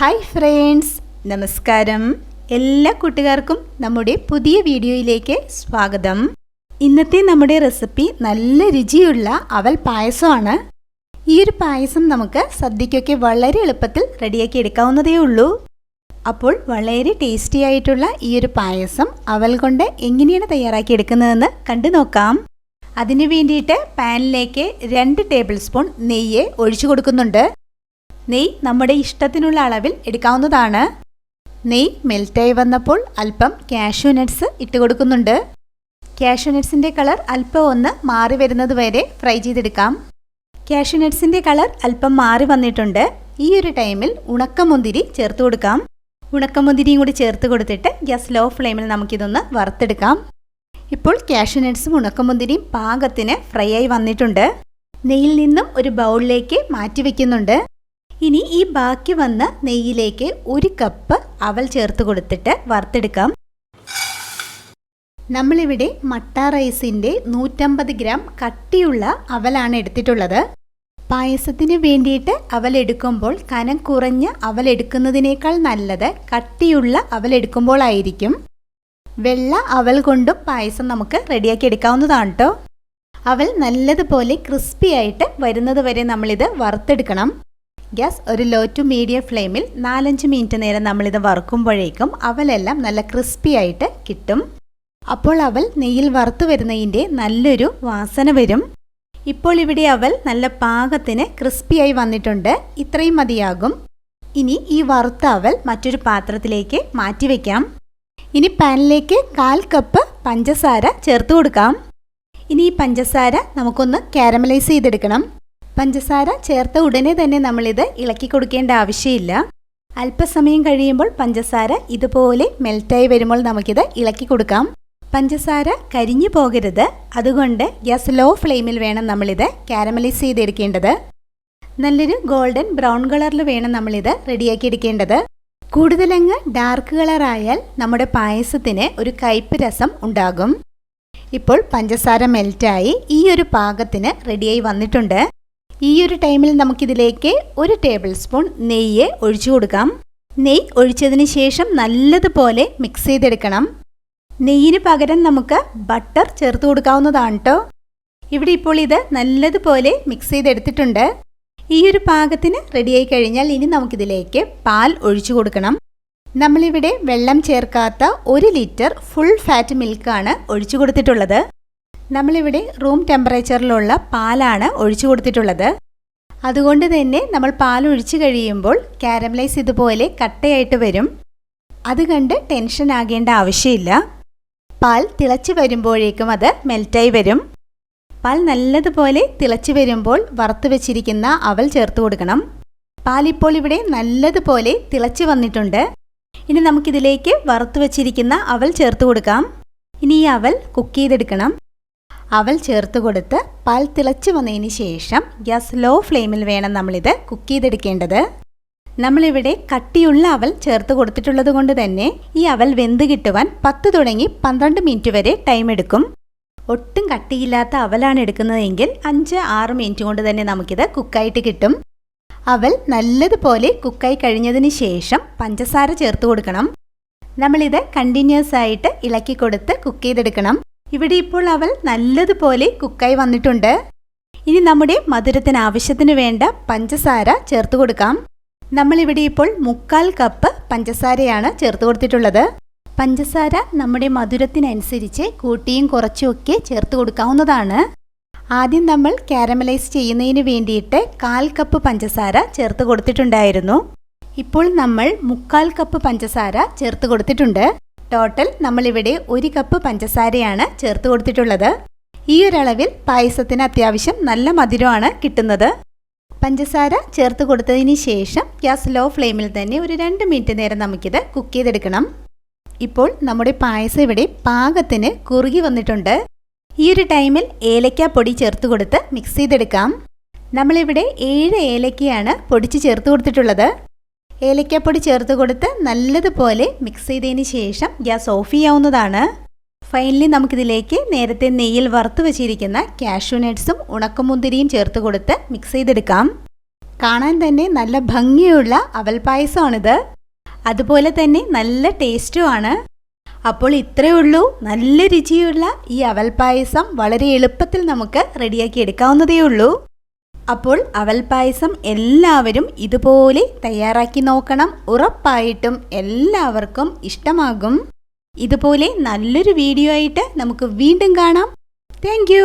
Hi friends നമസ്കാരം. എല്ലാ കൂട്ടുകാർക്കും നമ്മുടെ പുതിയ വീഡിയോയിലേക്ക് സ്വാഗതം. ഇന്നത്തെ നമ്മുടെ റെസിപ്പി നല്ല രുചിയുള്ള അവൽ പായസമാണ്. ഈ ഒരു പായസം നമുക്ക് സദ്യയ്ക്കൊക്കെ വളരെ എളുപ്പത്തിൽ റെഡിയാക്കി എടുക്കാവുന്നതേ ഉള്ളൂ. അപ്പോൾ വളരെ ടേസ്റ്റി ആയിട്ടുള്ള ഈ ഒരു പായസം അവൽ കൊണ്ട് എങ്ങനെയാണ് തയ്യാറാക്കി എടുക്കുന്നതെന്ന് കണ്ടു നോക്കാം. അതിനു വേണ്ടിയിട്ട് പാനിലേക്ക് രണ്ട് ടേബിൾ സ്പൂൺ നെയ്യ് ഒഴിച്ചു കൊടുക്കുന്നുണ്ട്. നെയ്യ് നമ്മുടെ ഇഷ്ടത്തിനുള്ള അളവിൽ എടുക്കാവുന്നതാണ്. നെയ് മെൽറ്റായി വന്നപ്പോൾ അല്പം കാഷ്യൂ നട്ട്സ് ഇട്ട് കൊടുക്കുന്നുണ്ട്. കാഷ്യൂ നട്ട്സിന്റെ കളർ അല്പം ഒന്ന് മാറി വരുന്നത് വരെ ഫ്രൈ ചെയ്തെടുക്കാം. കാഷ്യൂ നട്ട്സിന്റെ കളർ അല്പം മാറി വന്നിട്ടുണ്ട്. ഈ ഒരു ടൈമിൽ ഉണക്കമുന്തിരി ചേർത്ത് കൊടുക്കാം. ഉണക്കമുന്തിരിയും കൂടി ചേർത്ത് കൊടുത്തിട്ട് ഗ്യാസ് ലോ ഫ്ലെയിമിൽ നമുക്കിതൊന്ന് വറുത്തെടുക്കാം. ഇപ്പോൾ കാഷ്യൂ നട്ട്സും ഉണക്കമുന്തിരിയും പാകത്തിന് ഫ്രൈ ആയി വന്നിട്ടുണ്ട്. നെയ്യിൽ നിന്നും ഒരു ബൗളിലേക്ക് മാറ്റി വെക്കുന്നുണ്ട്. ഇനി ഈ ബാക്കി വന്ന നെയ്യിലേക്ക് ഒരു കപ്പ് അവൽ ചേർത്ത് കൊടുത്തിട്ട് വറുത്തെടുക്കാം. നമ്മളിവിടെ മട്ട റൈസിന്റെ നൂറ്റമ്പത് ഗ്രാം കട്ടിയുള്ള അവലാണ് എടുത്തിട്ടുള്ളത്. പായസത്തിന് വേണ്ടിയിട്ട് അവലെടുക്കുമ്പോൾ കനം കുറഞ്ഞ അവലെടുക്കുന്നതിനേക്കാൾ നല്ലത് കട്ടിയുള്ള അവൽ എടുക്കുമ്പോഴായിരിക്കും വെള്ള അവൽ കൊണ്ടും പായസം നമുക്ക് റെഡിയാക്കി എടുക്കാവുന്നതാണ് കേട്ടോ അവൽ നല്ലതുപോലെ ക്രിസ്പി ആയിട്ട് വരുന്നത് വരെ നമ്മളിത് വറുത്തെടുക്കണം. ഗ്യാസ് ഒരു ലോ ടു മീഡിയം ഫ്ലെയിമിൽ നാലഞ്ച് മിനിറ്റ് നേരം നമ്മളിത് വറുക്കുമ്പോഴേക്കും അവലെല്ലാം നല്ല ക്രിസ്പി ആയിട്ട് കിട്ടും. അപ്പോൾ അവൽ നെയ്യിൽ വറുത്തു വരുന്നതിന്റെ നല്ലൊരു വാസന വരും. ഇപ്പോൾ ഇവിടെ അവൽ നല്ല പാകത്തിന് ക്രിസ്പിയായി വന്നിട്ടുണ്ട്. ഇത്രയും മതിയാകും. ഇനി ഈ വറുത്ത അവൽ മറ്റൊരു പാത്രത്തിലേക്ക് മാറ്റി വയ്ക്കാം ഇനി പാനിലേക്ക് കാൽ കപ്പ് പഞ്ചസാര ചേർത്ത് കൊടുക്കാം. ഇനി ഈ പഞ്ചസാര നമുക്കൊന്ന് കാരമലൈസ് ചെയ്തെടുക്കണം. പഞ്ചസാര ചേർത്ത ഉടനെ തന്നെ നമ്മളിത് ഇളക്കി കൊടുക്കേണ്ട ആവശ്യമില്ല. അല്പസമയം കഴിയുമ്പോൾ പഞ്ചസാര ഇതുപോലെ മെൽറ്റായി വരുമ്പോൾ നമുക്കിത് ഇളക്കി കൊടുക്കാം. പഞ്ചസാര കരിഞ്ഞു പോകരുത്. അതുകൊണ്ട് ഗ്യാസ് ലോ ഫ്ലെയിമിൽ വേണം നമ്മളിത് കാരമലൈസ് ചെയ്തെടുക്കേണ്ടത്. നല്ലൊരു ഗോൾഡൻ ബ്രൗൺ കളറിൽ വേണം നമ്മളിത് റെഡിയാക്കി എടുക്കേണ്ടത്. കൂടുതലങ്ങ് ഡാർക്ക് കളറായാൽ നമ്മുടെ പായസത്തിന് ഒരു കയ്പ് രസം ഉണ്ടാകും. ഇപ്പോൾ പഞ്ചസാര മെൽറ്റായി ഈ ഒരു പാകത്തിന് റെഡിയായി വന്നിട്ടുണ്ട്. ഈ ഒരു ടൈമിൽ നമുക്കിതിലേക്ക് ഒരു ടേബിൾ സ്പൂൺ നെയ്യ് ഒഴിച്ചു കൊടുക്കാം. നെയ്യ് ഒഴിച്ചതിന് ശേഷം നല്ലതുപോലെ മിക്സ് ചെയ്തെടുക്കണം. നെയ്യിന് പകരം നമുക്ക് ബട്ടർ ചേർത്ത് കൊടുക്കാവുന്നതാണ് കേട്ടോ ഇവിടെ ഇപ്പോൾ ഇത് നല്ലതുപോലെ മിക്സ് ചെയ്തെടുത്തിട്ടുണ്ട്. ഈ ഒരു പാകത്തിന് റെഡിയായി കഴിഞ്ഞാൽ ഇനി നമുക്കിതിലേക്ക് പാൽ ഒഴിച്ചു കൊടുക്കണം. നമ്മളിവിടെ വെള്ളം ചേർക്കാത്ത ഒരു ലിറ്റർ ഫുൾ ഫാറ്റ് മിൽക്കാണ് ഒഴിച്ചു കൊടുത്തിട്ടുള്ളത്. നമ്മളിവിടെ റൂം ടെമ്പറേച്ചറിലുള്ള പാലാണ് ഒഴിച്ചു കൊടുത്തിട്ടുള്ളത്. അതുകൊണ്ട് തന്നെ നമ്മൾ പാൽ ഒഴിച്ചു കഴിയുമ്പോൾ കാരമലൈസ് ഇതുപോലെ കട്ടയായിട്ട് വരും. അത് കണ്ട് ടെൻഷൻ ആകേണ്ട ആവശ്യമില്ല. പാൽ തിളച്ച് വരുമ്പോഴേക്കും അത് മെൽറ്റായി വരും. പാൽ നല്ലതുപോലെ തിളച്ച് വരുമ്പോൾ വറുത്ത് വെച്ചിരിക്കുന്ന അവൽ ചേർത്ത് കൊടുക്കണം. പാൽ ഇപ്പോൾ ഇവിടെ നല്ലതുപോലെ തിളച്ച് വന്നിട്ടുണ്ട്. ഇനി നമുക്കിതിലേക്ക് വറുത്ത് വെച്ചിരിക്കുന്ന അവൽ ചേർത്ത് കൊടുക്കാം. ഇനി ഈ അവൽ കുക്ക് ചെയ്തെടുക്കണം. അവൽ ചേർത്ത് കൊടുത്ത് പാൽ തിളച്ച് വന്നതിന് ശേഷം ഗ്യാസ് ലോ ഫ്ലെയിമിൽ വേണം നമ്മളിത് കുക്ക് ചെയ്തെടുക്കേണ്ടത്. നമ്മളിവിടെ കട്ടിയുള്ള അവൽ ചേർത്ത് കൊടുത്തിട്ടുള്ളത് കൊണ്ട് തന്നെ ഈ അവൽ വെന്ത് കിട്ടുവാൻ പത്ത് തുടങ്ങി പന്ത്രണ്ട് മിനിറ്റ് വരെ ടൈം എടുക്കും. ഒട്ടും കട്ടിയില്ലാത്ത അവലാണ് എടുക്കുന്നതെങ്കിൽ അഞ്ച് ആറ് മിനിറ്റ് കൊണ്ട് തന്നെ നമുക്കിത് കുക്കായിട്ട് കിട്ടും. അവൽ നല്ലതുപോലെ കുക്കായി കഴിഞ്ഞതിന് ശേഷം പഞ്ചസാര ചേർത്ത് കൊടുക്കണം. നമ്മളിത് കണ്ടിന്യൂസ് ആയിട്ട് ഇളക്കി കൊടുത്ത് കുക്ക് ചെയ്തെടുക്കണം. ഇവിടെ ഇപ്പോൾ അവൾ നല്ലതുപോലെ കുക്കായി വന്നിട്ടുണ്ട്. ഇനി നമ്മുടെ മധുരത്തിന് ആവശ്യത്തിന് വേണ്ട പഞ്ചസാര ചേർത്ത് കൊടുക്കാം. നമ്മളിവിടെ ഇപ്പോൾ മുക്കാൽ കപ്പ് പഞ്ചസാരയാണ് ചേർത്ത് കൊടുത്തിട്ടുള്ളത്. പഞ്ചസാര നമ്മുടെ മധുരത്തിനനുസരിച്ച് കൂട്ടിയും കുറച്ചുമൊക്കെ ചേർത്ത് കൊടുക്കാവുന്നതാണ്. ആദ്യം നമ്മൾ കാരമലൈസ് ചെയ്യുന്നതിന് വേണ്ടിയിട്ട് കാൽ കപ്പ് പഞ്ചസാര ചേർത്ത് കൊടുത്തിട്ടുണ്ടായിരുന്നു. ഇപ്പോൾ നമ്മൾ മുക്കാൽ കപ്പ് പഞ്ചസാര ചേർത്ത് കൊടുത്തിട്ടുണ്ട്. ടോട്ടൽ നമ്മളിവിടെ ഒരു കപ്പ് പഞ്ചസാരയാണ് ചേർത്ത് കൊടുത്തിട്ടുള്ളത്. ഈ ഒരളവിൽ പായസത്തിന് അത്യാവശ്യം നല്ല മധുരമാണ് കിട്ടുന്നത്. പഞ്ചസാര ചേർത്ത് കൊടുത്തതിന് ശേഷം ഗ്യാസ് ലോ ഫ്ലെയിമിൽ തന്നെ ഒരു രണ്ട് മിനിറ്റ് നേരം നമുക്കിത് കുക്ക് ചെയ്തെടുക്കണം. ഇപ്പോൾ നമ്മുടെ പായസം ഇവിടെ പാകത്തിന് കുറുകി വന്നിട്ടുണ്ട്. ഈ ഒരു ടൈമിൽ ഏലയ്ക്ക പൊടി ചേർത്ത് കൊടുത്ത് മിക്സ് ചെയ്തെടുക്കാം. നമ്മളിവിടെ ഏഴ് ഏലക്കയാണ് പൊടിച്ച് ചേർത്ത് കൊടുത്തിട്ടുള്ളത്. ഏലക്കാപ്പൊടി ചേർത്ത് കൊടുത്ത് നല്ലതുപോലെ മിക്സ് ചെയ്തതിന് ശേഷം ഗ്യാസ് ഓഫ് ചെയ്യാവുന്നതാണ്. ഫൈനലി നമുക്കിതിലേക്ക് നേരത്തെ നെയ്യിൽ വറുത്ത് വെച്ചിരിക്കുന്ന കാഷ്യൂ നട്ട്സും ഉണക്കമുന്തിരിയും ചേർത്ത് കൊടുത്ത് മിക്സ് ചെയ്തെടുക്കാം. കാണാൻ തന്നെ നല്ല ഭംഗിയുള്ള അവൽ പായസമാണിത്. അതുപോലെ തന്നെ നല്ല ടേസ്റ്റുമാണ് അപ്പോൾ ഇത്രയേ ഉള്ളൂ. നല്ല രുചിയുള്ള ഈ അവൽ പായസം വളരെ എളുപ്പത്തിൽ നമുക്ക് റെഡിയാക്കി എടുക്കാവുന്നതേ ഉള്ളൂ. അപ്പോൾ അവൽ പായസം എല്ലാവരും ഇതുപോലെ തയ്യാറാക്കി നോക്കണം. ഉറപ്പായിട്ടും എല്ലാവർക്കും ഇഷ്ടമാകും. ഇതുപോലെ നല്ലൊരു വീഡിയോ ആയിട്ട് നമുക്ക് വീണ്ടും കാണാം. താങ്ക്